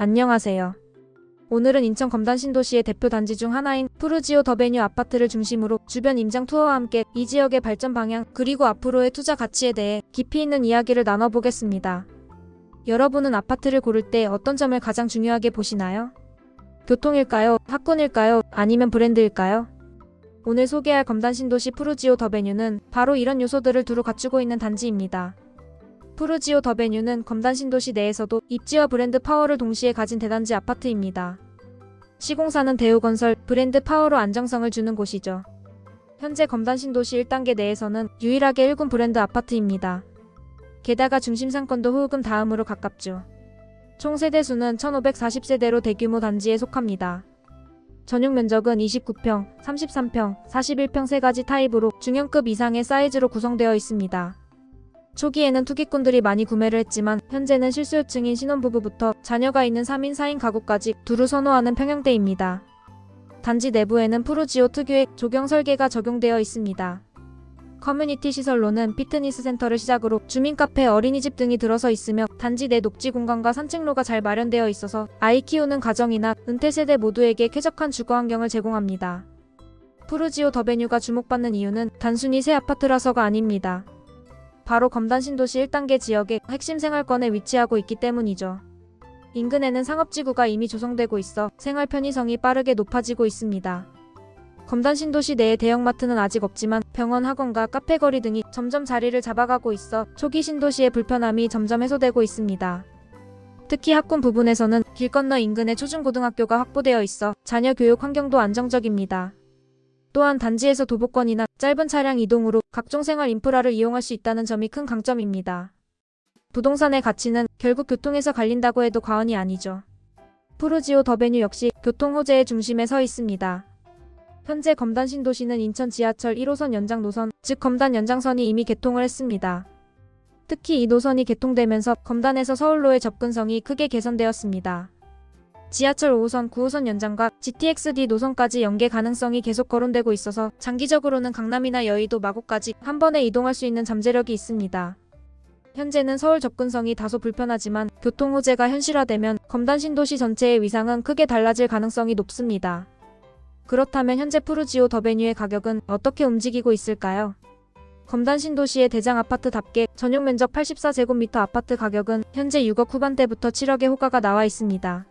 안녕하세요. 오늘은 인천 검단 신도시의 대표 단지 중 하나인 푸르지오 더베뉴 아파트를 중심으로 주변 임장 투어와 함께 이 지역의 발전 방향 그리고 앞으로의 투자 가치에 대해 깊이 있는 이야기를 나눠보겠습니다. 여러분은 아파트를 고를 때 어떤 점을 가장 중요하게 보시나요? 교통일까요? 학군일까요? 아니면 브랜드일까요? 오늘 소개할 검단 신도시 푸르지오 더베뉴는 바로 이런 요소들을 두루 갖추고 있는 단지입니다. 푸르지오 더 베뉴는 검단 신도시 내에서도 입지와 브랜드 파워를 동시에 가진 대단지 아파트입니다. 시공사는 대우건설, 브랜드 파워로 안정성을 주는 곳이죠. 현재 검단 신도시 1단계 내에서는 유일하게 1군 브랜드 아파트입니다. 게다가 중심 상권도 호흡금 다음으로 가깝죠. 총 세대수는 1540세대로 대규모 단지에 속합니다. 전용 면적은 29평, 33평, 41평 세 가지 타입으로 중형급 이상의 사이즈로 구성되어 있습니다. 초기에는 투기꾼들이 많이 구매를 했지만 현재는 실수요층인 신혼부부부터 자녀가 있는 3인 4인 가구까지 두루 선호하는 평형대입니다. 단지 내부에는 푸르지오 특유의 조경 설계가 적용되어 있습니다. 커뮤니티 시설로는 피트니스 센터를 시작으로 주민 카페, 어린이집 등이 들어서 있으며 단지 내 녹지 공간과 산책로가 잘 마련되어 있어서 아이 키우는 가정이나 은퇴 세대 모두에게 쾌적한 주거 환경을 제공합니다. 푸르지오 더베뉴가 주목받는 이유는 단순히 새 아파트라서가 아닙니다. 바로 검단 신도시 1단계 지역의 핵심 생활권에 위치하고 있기 때문이죠. 인근에는 상업지구가 이미 조성되고 있어 생활 편의성이 빠르게 높아지고 있습니다. 검단 신도시 내에 대형마트는 아직 없지만 병원, 학원과 카페 거리 등이 점점 자리를 잡아가고 있어 초기 신도시의 불편함이 점점 해소되고 있습니다. 특히 학군 부분에서는 길 건너 인근에 초중고등학교가 확보되어 있어 자녀 교육 환경도 안정적입니다. 또한 단지에서 도보권이나 짧은 차량 이동으로 각종 생활 인프라를 이용할 수 있다는 점이 큰 강점입니다. 부동산의 가치는 결국 교통에서 갈린다고 해도 과언이 아니죠. 푸르지오 더베뉴 역시 교통 호재의 중심에 서 있습니다. 현재 검단 신도시는 인천 지하철 1호선 연장 노선, 즉 검단 연장선이 이미 개통을 했습니다. 특히 이 노선이 개통되면서 검단에서 서울로의 접근성이 크게 개선되었습니다. 지하철 5호선, 9호선 연장과 GTX-D 노선까지 연계 가능성이 계속 거론되고 있어서 장기적으로는 강남이나 여의도, 마곡까지 한 번에 이동할 수 있는 잠재력이 있습니다. 현재는 서울 접근성이 다소 불편하지만 교통 호재가 현실화되면 검단 신도시 전체의 위상은 크게 달라질 가능성이 높습니다. 그렇다면 현재 푸르지오 더베뉴의 가격은 어떻게 움직이고 있을까요? 검단 신도시의 대장 아파트답게 전용 면적 84제곱미터 아파트 가격은 현재 6억 후반대부터 7억의 호가가 나와 있습니다.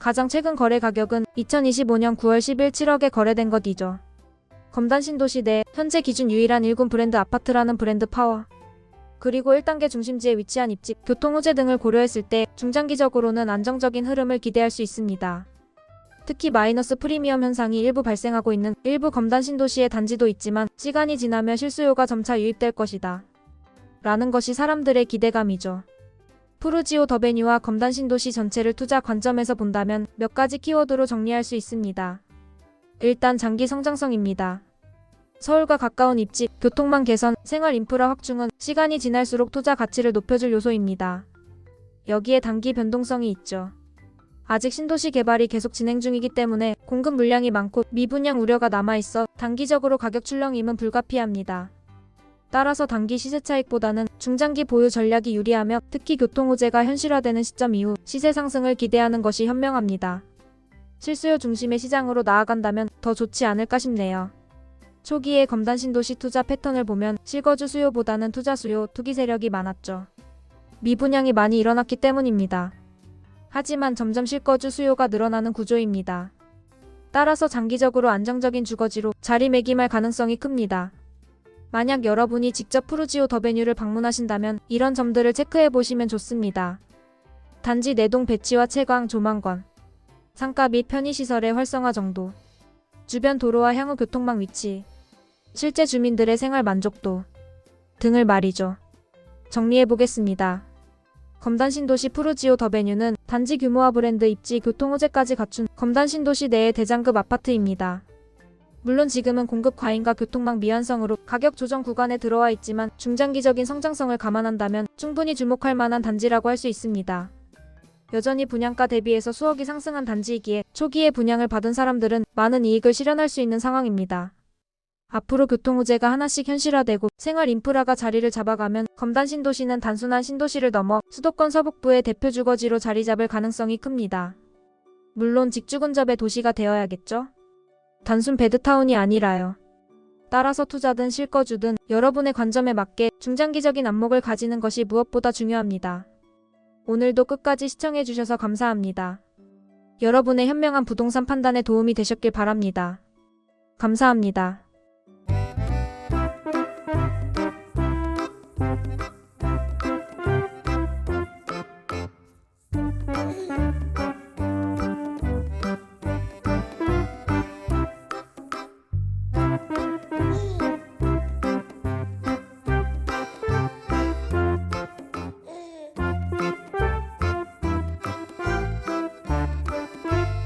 가장 최근 거래 가격은 2025년 9월 10일 7억에 거래된 것이죠. 검단 신도시 내 현재 기준 유일한 1군 브랜드 아파트라는 브랜드 파워. 그리고 1단계 중심지에 위치한 입지, 교통 호재 등을 고려했을 때 중장기적으로는 안정적인 흐름을 기대할 수 있습니다. 특히 마이너스 프리미엄 현상이 일부 발생하고 있는 일부 검단 신도시의 단지도 있지만 시간이 지나며 실수요가 점차 유입될 것이다. 라는 것이 사람들의 기대감이죠. 푸르지오 더베뉴와 검단 신도시 전체를 투자 관점에서 본다면 몇 가지 키워드로 정리할 수 있습니다. 일단 장기 성장성입니다. 서울과 가까운 입지, 교통망 개선, 생활 인프라 확충은 시간이 지날수록 투자 가치를 높여줄 요소입니다. 여기에 단기 변동성이 있죠. 아직 신도시 개발이 계속 진행 중이기 때문에 공급 물량이 많고 미분양 우려가 남아있어 단기적으로 가격 출렁임은 불가피합니다. 따라서 단기 시세 차익보다는 중장기 보유 전략이 유리하며 특히 교통 호재가 현실화되는 시점 이후 시세 상승을 기대하는 것이 현명합니다. 실수요 중심의 시장으로 나아간다면 더 좋지 않을까 싶네요. 초기에 검단 신도시 투자 패턴을 보면 실거주 수요보다는 투자 수요, 투기 세력이 많았죠. 미분양이 많이 일어났기 때문입니다. 하지만 점점 실거주 수요가 늘어나는 구조입니다. 따라서 장기적으로 안정적인 주거지로 자리매김할 가능성이 큽니다. 만약 여러분이 직접 푸르지오 더베뉴를 방문하신다면 이런 점들을 체크해 보시면 좋습니다. 단지 내동 배치와 채광, 조망권, 상가 및 편의시설의 활성화 정도, 주변 도로와 향후 교통망 위치, 실제 주민들의 생활 만족도 등을 말이죠. 정리해 보겠습니다. 검단 신도시 푸르지오 더베뉴는 단지 규모와 브랜드 입지 교통 호재까지 갖춘 검단 신도시 내의 대장급 아파트입니다. 물론 지금은 공급 과잉과 교통망 미완성으로 가격 조정 구간에 들어와 있지만 중장기적인 성장성을 감안한다면 충분히 주목할 만한 단지라고 할 수 있습니다. 여전히 분양가 대비해서 수억이 상승한 단지이기에 초기에 분양을 받은 사람들은 많은 이익을 실현할 수 있는 상황입니다. 앞으로 교통우제가 하나씩 현실화되고 생활 인프라가 자리를 잡아가면 검단 신도시는 단순한 신도시를 넘어 수도권 서북부의 대표 주거지로 자리 잡을 가능성이 큽니다. 물론 직주근접의 도시가 되어야겠죠? 단순 베드타운이 아니라요. 따라서 투자든 실거주든 여러분의 관점에 맞게 중장기적인 안목을 가지는 것이 무엇보다 중요합니다. 오늘도 끝까지 시청해주셔서 감사합니다. 여러분의 현명한 부동산 판단에 도움이 되셨길 바랍니다. 감사합니다.